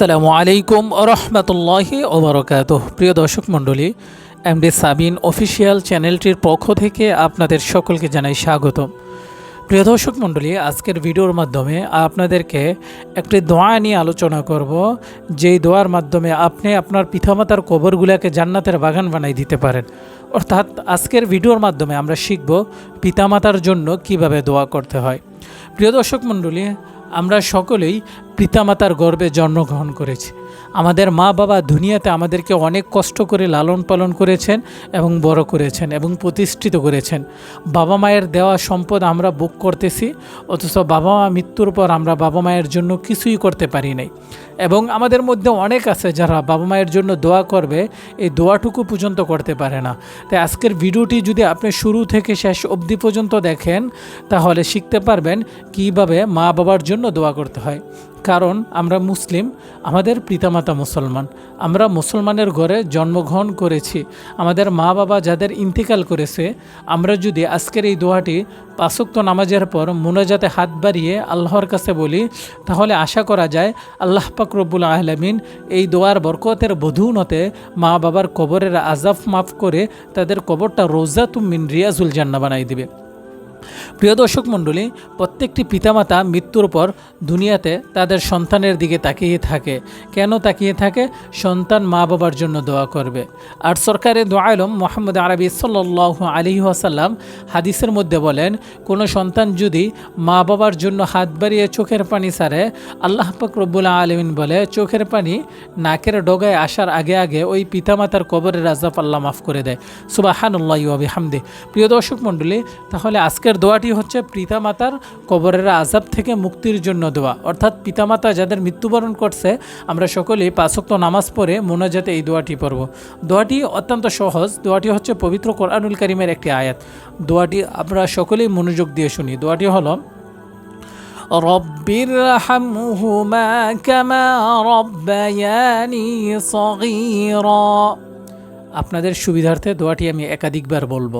আসসালামু আলাইকুম রহমতুল্লাহি ওবরকাত প্রিয় দর্শক মণ্ডলী, এমডি সাবিন অফিসিয়াল চ্যানেলটির পক্ষ থেকে আপনাদের সকলকে জানাই স্বাগত প্রিয় দর্শক মণ্ডলী, আজকের ভিডিওর মাধ্যমে আপনাদেরকে একটি দোয়া নিয়ে আলোচনা করব। যেই দোয়ার মাধ্যমে আপনি আপনার পিতামাতার কবরগুলোকে জান্নাতের বাগান বানাই দিতে পারেন। অর্থাৎ আজকের ভিডিওর মাধ্যমে আমরা শিখব পিতামাতার জন্য কীভাবে দোয়া করতে হয়। প্রিয় দর্শক মণ্ডলী, আমরা সকলেই পিতামাতার গর্বে জন্মগ্রহণ করেছি। আমাদের মা বাবা দুনিয়াতে আমাদেরকে অনেক কষ্ট করে লালন পালন করেছেন এবং বড় করেছেন এবং প্রতিষ্ঠিত করেছেন। বাবা মায়ের দেওয়া সম্পদ আমরা বুক করতেছি, অথচ বাবা মা মৃত্যুর পর আমরা বাবা মায়ের জন্য কিছুই করতে পারি নাই। এবং আমাদের মধ্যে অনেক আছে যারা বাবা মায়ের জন্য দোয়া করবে, এই দোয়াটুকু পর্যন্ত করতে পারে না। তাই আজকের ভিডিওটি যদি আপনি শুরু থেকে শেষ অবধি পর্যন্ত দেখেন, তাহলে শিখতে পারবেন কীভাবে মা বাবার জন্য দোয়া করতে হয়। কারণ আমরা মুসলিম, আমাদের পিতামাতা মুসলমান। আমরা মুসলমানের ঘরে জন্মগ্রহণ করেছি। আমাদের মা বাবা যাদের ইন্তিকাল করেছে, আমরা যদি আজকের এই দোয়াটি পাঁচক্ত নামাজের পর মোনাজাতে হাত বাড়িয়ে আল্লাহর কাছে বলি, তাহলে আশা করা যায় আল্লাহ পাক রব্বুল আহলামিন এই দোয়ার বরকতের বধূনতে মা বাবার কবরের আজাব মাফ করে তাদের কবরটা রোজা তুমিন রিয়াজুল জান্না বানাই দিবে। প্রিয় দর্শক মণ্ডলী, প্রত্যেকটি পিতামাতা মৃত্যুর পর দুনিয়াতে তাদের সন্তানের দিকে তাকিয়ে থাকে। কেন তাকিয়ে থাকে? সন্তান মা বাবার জন্য দোয়া করবে। আর সরকারের দোয়া আলম মোহাম্মদ আরবি সাল্লাহ আলী আসাল্লাম হাদিসের মধ্যে বলেন, কোনো সন্তান যদি মা বাবার জন্য হাত বাড়িয়ে চোখের পানি সারে, আল্লাহ রব্বুল্লা আলমিন বলে, চোখের পানি নাকের ডগায় আসার আগে আগে ওই পিতামাতার কবরের রাজাফ আল্লাহ মাফ করে দেয়। সুবাহানুল্লাহ হামদে প্রিয় দর্শক মণ্ডলী, তাহলে আজকের দোয়াটি হচ্ছে পিতামাতার কবরের আজাব থেকে মুক্তির জন্য দোয়া অর্থাৎ পিতামাতা যাদের মৃত্যুবরণ করছে আমরা সকলেই পাঁচক্ত নামাজ পড়ে মোনাজাতে এই দোয়াটি পড়ব দোয়াটি অত্যন্ত সহজ দোয়াটি হচ্ছে পবিত্র কোরআনুল করিমের একটি আয়াত দোয়াটি আমরা সকলেই মনোযোগ দিয়ে শুনি দোয়াটি হলো رب ارحمهما كما ربياني صغيرا আপনাদের সুবিধার্থে দোয়াটি আমি একাধিকবার বলবো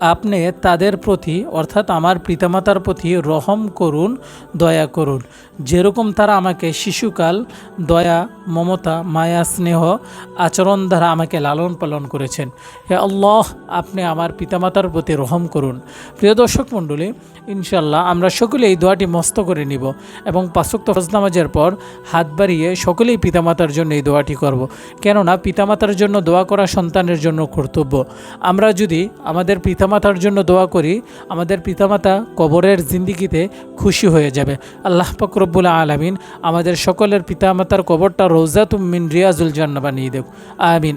আপনি তাদের প্রতি, অর্থাৎ আমার পিতামাতার প্রতি রহম করুন, দয়া করুন। যেরকম তারা আমাকে শিশুকাল, দয়া, মমতা, মায়া, স্নেহ, আচরণ দ্বারা আমাকে লালন পালন করেছেন। হে আল্লাহ, আপনি আমার পিতামাতার প্রতি রহম করুন। প্রিয় দর্শক মণ্ডলী ইনশাল্লাহ আমরা সকলে এই দোয়াটি মস্ত করে নিব এবং পাঁচক্ত ফজ নামাজের পর হাত বাড়িয়ে সকলেই পিতামাতার জন্য এই দোয়াটি করব। কেননা, পিতামাতার জন্য দোয়া করা সন্তানের জন্য কর্তব্য। আমরা যদি আমাদের পিতামাতার জন্য দোয়া করি, আমাদের পিতামাতা কবরের জিন্দিগিতে খুশি হয়ে যাবে। আল্লাহ ফকরবুল আলমিন আমাদের সকলের পিতামাতার কবরটা রোজা তুমিন রিয়াজুল জান্না বানিয়ে দেব আমিন।